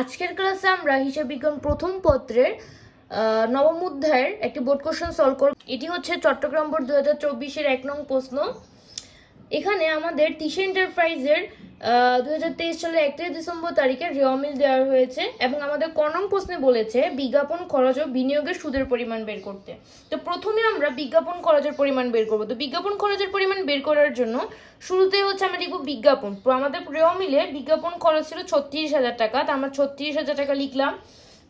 আজকের ক্লাসে আমরা হিসাব বিজ্ঞান প্রথম পত্রের নবম অধ্যায়ের একটি বোর্ড কোশ্চেন সলভ করব। এটি হচ্ছে চট্টগ্রাম বোর্ড দু হাজার চব্বিশের এক নং প্রশ্ন। এখানে আমাদের তিশা এন্টারপ্রাইজের দু হাজার তেইশ সালের একত্রিশ ডিসেম্বর তারিখে রিয়মিল দেওয়া হয়েছে এবং আমাদের ক প্রশ্নে বলেছে বিজ্ঞাপন, খরচ ও বিনিয়োগের সুদের পরিমাণ বের করতে। তো প্রথমে আমরা বিজ্ঞাপন, খরচের পরিমাণ বের করব। তো বিজ্ঞাপন, খরচের পরিমাণ বের করার জন্য শুরুতে হচ্ছে আমরা লিখব বিজ্ঞাপন। আমাদের রিয়মিলে বিজ্ঞাপন, খরচ ছিল ছত্রিশ হাজার টাকা। তো আমরা ছত্রিশ হাজার টাকা লিখলাম।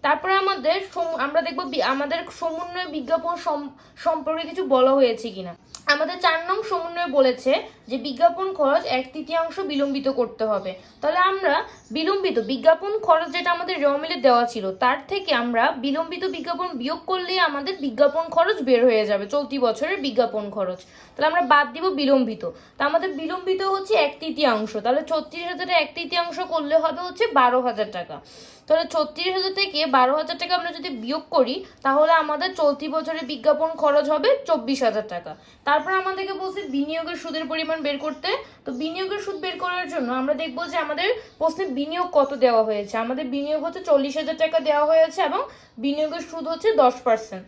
তারপরে আমাদের আমরা দেখব আমাদের সমন্বয় বিজ্ঞাপন সম- সম্পর্কে কিছু বলা হয়েছে কিনা। আমাদের চার নং সমন্বয় বলেছে যে বিজ্ঞাপন খরচ এক তৃতীয়াংশ বিলম্বিত করতে হবে। তাহলে আমরা বিলম্বিত বিজ্ঞাপন খরচ যেটা আমাদের রেওমিলে দেওয়া ছিল, তার থেকে আমরা বিলম্বিত বিজ্ঞাপন বিয়োগ করলেই আমাদের বিজ্ঞাপন খরচ বের হয়ে যাবে, চলতি বছরের বিজ্ঞাপন খরচ। তাহলে আমরা বাদ দিব বিলম্বিত। তা আমাদের বিলম্বিত হচ্ছে এক তৃতীয়াংশ। তাহলে ছত্রিশ হাজারে এক তৃতীয়াংশ করলে হবে হচ্ছে বারো হাজার টাকা। তাহলে ছত্রিশ হাজার থেকে বারো হাজার টাকা আমরা যদি বিয়োগ করি, তাহলে আমাদের চলতি বছরে বিজ্ঞাপন খরচ হবে চব্বিশ হাজার টাকা। তারপর আমাদেরকে বলছে বিনিয়োগের সুদের পরিমাণ বের করতে। তো বিনিয়োগের সুদ বের করার জন্য আমরা দেখব যে আমাদের প্রশ্নে বিনিয়োগ কত দেওয়া হয়েছে। আমাদের বিনিয়োগ হচ্ছে চল্লিশ হাজার টাকা দেওয়া হয়েছে এবং বিনিয়োগের সুদ হচ্ছে দশ পার্সেন্ট।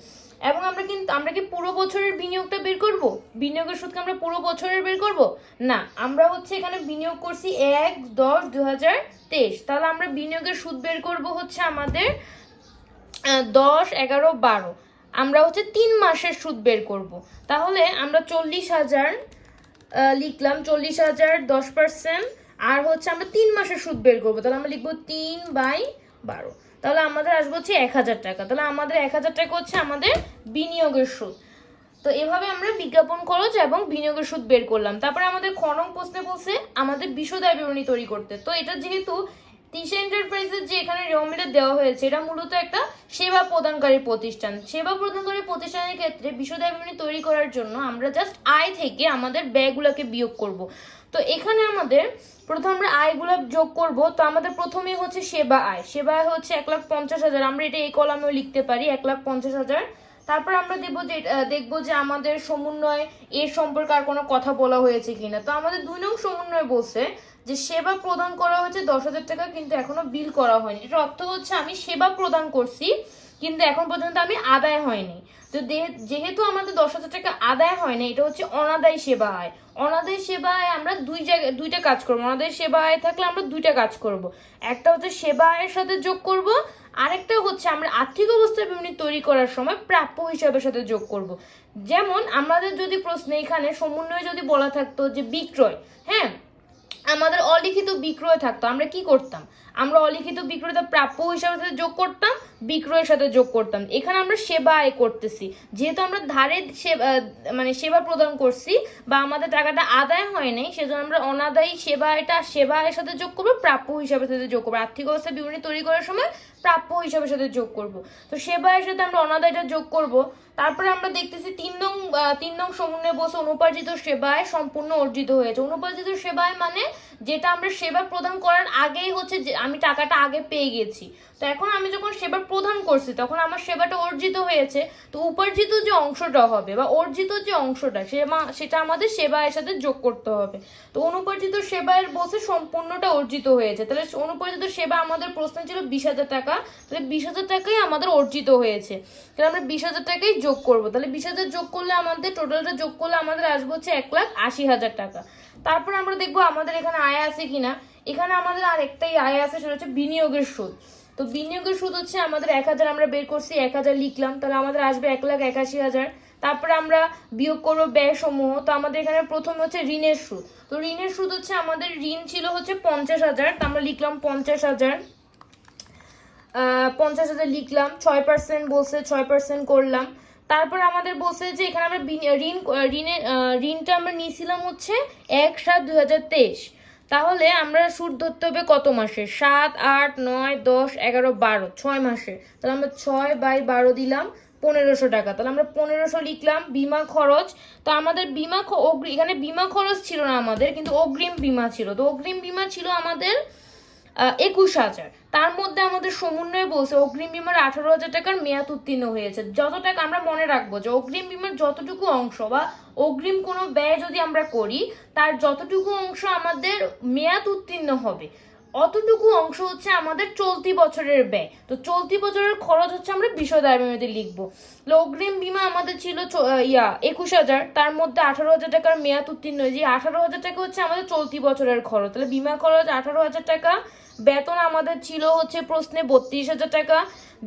এবং আমরা কিন্তু আমরা কি পুরো বছরের বিনিয়োগটা বের করব? বিনিয়োগের সুদকে আমরা পুরো বছরের বের করব? না, আমরা হচ্ছে এখানে বিনিয়োগ করছি এক দশ দু হাজার তেইশ। তাহলে আমরা বিনিয়োগের সুদ বের করব হচ্ছে আমাদের দশ, এগারো, বারো। আমরা হচ্ছে তিন মাসের সুদ বের করব। তাহলে আমরা চল্লিশ হাজার লিখলাম চল্লিশ হাজার দশ পার্সেন্ট আর হচ্ছে আমরা তিন মাসের সুদ বের করব। তাহলে আমরা লিখব তিন বাই বারো। তাহলে আমাদের আসব হচ্ছে এক হাজার টাকা। তাহলে আমাদের এক হাজার টাকা হচ্ছে আমাদের বিনিয়োগের সুদ। তো এভাবে আমরা বিজ্ঞাপন খরচ এবং বিনিয়োগের সুদ বের করলাম। তারপরে আমাদের খনং প্রশ্নে বসে আমাদের বিশদায় বিবরণী তৈরি করতে। তো এটা যেহেতু তিশা এন্টারপ্রাইজের যে এখানে রেওমিলে দেওয়া হয়েছে, এটা মূলত একটা সেবা প্রদানকারী প্রতিষ্ঠান। সেবা প্রদানকারী প্রতিষ্ঠানের ক্ষেত্রে বিশদায় বিবরণী তৈরি করার জন্য আমরা জাস্ট আয় থেকে আমাদের ব্যয়গুলোকে বিয়োগ করব। তো এখানে আমাদের প্রথম আমরা আয়গুলো যোগ করব। তো আমাদের প্রথমেই হচ্ছে সেবা আয়। সেবা আয় হচ্ছে এক লাখ পঞ্চাশ হাজার। আমরা এটা এই কলামেও লিখতে পারি, এক লাখ পঞ্চাশ হাজার তারপর আমরা দেখব যে দেখব যে আমাদের সমন্বয় এর সম্পর্কে আর কোনো কথা বলা হয়েছে কিনা। তো আমাদের দুই নং সমন্বয় বলছে যে, সেবা প্রদান করা হয়েছে দশ হাজার টাকা, কিন্তু এখনও বিল করা হয়নি। এটার অর্থ হচ্ছে আমি সেবা প্রদান করছি কিন্তু এখন পর্যন্ত আমি আদায় হয়নি। তো যেহেতু আমাদের দশ হাজার টাকা আদায় হয়নি, এটা হচ্ছে অনাদায় সেবা আয়। অনাদায় সেবা আয় আমরা দুই জায়গায় দুইটা কাজ করব। অনাদায় সেবা আয় থাকলে আমরা দুইটা কাজ করব। একটা হচ্ছে সেবা আয়ের সাথে যোগ করব, আরেকটা হচ্ছে আমরা আর্থিক অবস্থা বিবরণী তৈরি করার সময় প্রাপ্য হিসাবের সাথে যোগ করব। যেমন আমাদের যদি প্রশ্নে এখানে, সমন্বয়ে যদি বলা থাকতো যে বিক্রয় হ্যাঁ? অলিখিত বিক্রয় থাকতো। আমরা কি করতাম? আমরা অলিখিত বিক্রয়টা প্রাপ্য হিসাবে সাথে যোগ করতাম, বিক্রয়ের সাথে যোগ করতাম। এখানে আমরা সেবা আয় করতেছি। যেহেতু আমরা ধারে মানে সেবা প্রদান করছি বা আমাদের টাকাটা আদায় হয় নাই, সেজন্য আমরা অনাদায়ী সেবা আয়টা সেবা আয়ের সাথে যোগ করব, প্রাপ্য হিসাবে সাথে যোগ করব। আর্থিক অবস্থা বিবরণী তৈরি করার সময় প্রাপ্য হিসাবের সাথে যোগ করব। তো সেবা আয়ের সাথে আমরা অনাদায়টা যোগ করব। তারপরে আমরা দেখতেছি তিন নং তিন নং সমন্বয়ে বসে অনুপার্জিত সেবায় সম্পূর্ণ অর্জিত হয়েছে। অনুপার্জিত সেবায় মানে যেটা আমরা সেবা প্রদান করার আগেই হচ্ছে যে আমি টাকাটা আগে পেয়ে গেছি। তো এখন আমি যখন সেবা প্রদান করছি, তখন আমার সেবাটা অর্জিত হয়েছে। তো উপার্জিত যে অংশটা হবে বা অর্জিত যে অংশটা সেটা আমাদের সেবায়ের সাথে যোগ করতে হবে। তো অনুপার্জিত সেবায়ের বসে সম্পূর্ণটা অর্জিত হয়েছে। তাহলে অনুপার্জিত সেবা আমাদের প্রশ্ন ছিল বিশ হাজার টাকা। তাহলে বিশ হাজার টাকাই আমাদের অর্জিত হয়েছে। তাহলে আমরা বিশ হাজার টাকাই যোগ করব। তাহলে বিশ হাজার যোগ করলে আমাদের টোটালটা যোগ করলে আমাদের আসবে হচ্ছে এক লাখ আশি হাজার টাকা। তারপর আমরা দেখব আমাদের এখানে আয় আছে কিনা। এখানে আমাদের আর একটাই আয় আছে, সেটা হচ্ছে বিনিয়োগের সুদ। তো বিনিয়োগের সুদ হচ্ছে আমাদের এক হাজার, আমরা বের করছি, এক হাজার লিখলাম, তাহলে আমাদের আসবে এক লাখ একাশি হাজার। তারপরে আমরা বিয়োগ করব ব্যয় সমূহ তো আমাদের এখানে প্রথম হচ্ছে ঋণের সুদ। তো ঋণের সুদ হচ্ছে আমাদের, ঋণ ছিল হচ্ছে পঞ্চাশ হাজার, তো আমরা লিখলাম পঞ্চাশ হাজার। পঞ্চাশ হাজার লিখলাম, ছয় পার্সেন্ট বলছে, ছয় পার্সেন্ট করলাম। তারপর আমাদের বলছে যে, এখানে আমরা ঋণ ঋণের ঋণটা আমরা নিয়েছিলাম হচ্ছে এক সাত দু হাজার তেইশ। তাহলে আমরা সুদ ধরতে হবে কত মাসে? সাত, আট, নয়, দশ, এগারো, বারো, ছয় মাসে। তাহলে আমরা ছয় বাই বারো দিলাম পনেরোশো টাকা। তাহলে আমরা পনেরোশো লিখলাম বিমা খরচ। তো আমাদের বিমা এখানে বিমা খরচ ছিল না আমাদের, কিন্তু অগ্রিম বিমা ছিল। তো অগ্রিম বিমা ছিল আমাদের একুশ হাজার। তার মধ্যে আমাদের সমন্বয়ে বলছে, অগ্রিম বিমার আঠারো হাজার টাকার মেয়াদ উত্তীর্ণ হয়েছে। যত টাকা আমরা মনে রাখব যে অগ্রিম বিমার যতটুকু অংশ বা অগ্রিম কোনো ব্যয় যদি আমরা করি, তার যতটুকু অংশ আমাদের মেয়াদ উত্তীর্ণ হবে। অতটুকু অংশ হচ্ছে আমাদের চলতি বছরের ব্যয়। তো চলতি বছরের খরচ হচ্ছে আমরা বিশদ আইবিমাতে লিখব। অগ্রিম বিমা আমাদের ছিল ইয়া, একুশ হাজার। তার মধ্যে আঠারো হাজার টাকার মেয়াদ উত্তীর্ণ হয়েছে। আঠারো হাজার টাকা হচ্ছে আমাদের চলতি বছরের খরচ। তাহলে বিমা খরচ আঠারো হাজার টাকা, বেতন আমাদের ছিল হচ্ছে প্রশ্নে বত্রিশ হাজার টাকা,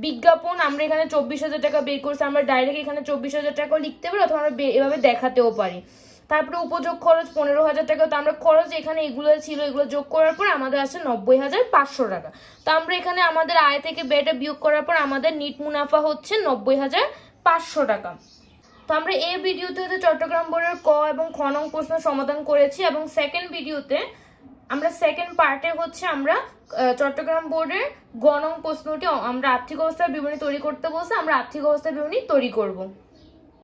বিজ্ঞাপন আমরা এখানে চব্বিশ হাজার টাকা বের করছি। আমরা ডাইরেক্ট এখানে চব্বিশ হাজার টাকা লিখতে পারি অথবা আমরা এভাবে দেখাতেও পারি। তারপরে উপযোগ খরচ পনেরো হাজার টাকা। তো আমরা খরচ এখানে এগুলো ছিল, এগুলো যোগ করার পর আমাদের আছে নব্বই হাজার পাঁচশো টাকা। তো আমরা এখানে আমাদের আয় থেকে ব্যয়টা বিয়োগ করার পর আমাদের নিট মুনাফা হচ্ছে নব্বই হাজার পাঁচশো টাকা। তো আমরা এই ভিডিওতে হচ্ছে চট্টগ্রাম বোর্ডের ক এবং খ নং প্রশ্ন সমাধান করেছি এবং সেকেন্ড ভিডিওতে আমরা সেকেন্ড পার্টে হচ্ছে আমরা চট্টগ্রাম বোর্ডের গ নং প্রশ্নটি আমরা আর্থিক অবস্থার বিবরণী তৈরি করতে বলছে, আমরা আর্থিক অবস্থার বিবরণী তৈরি করব।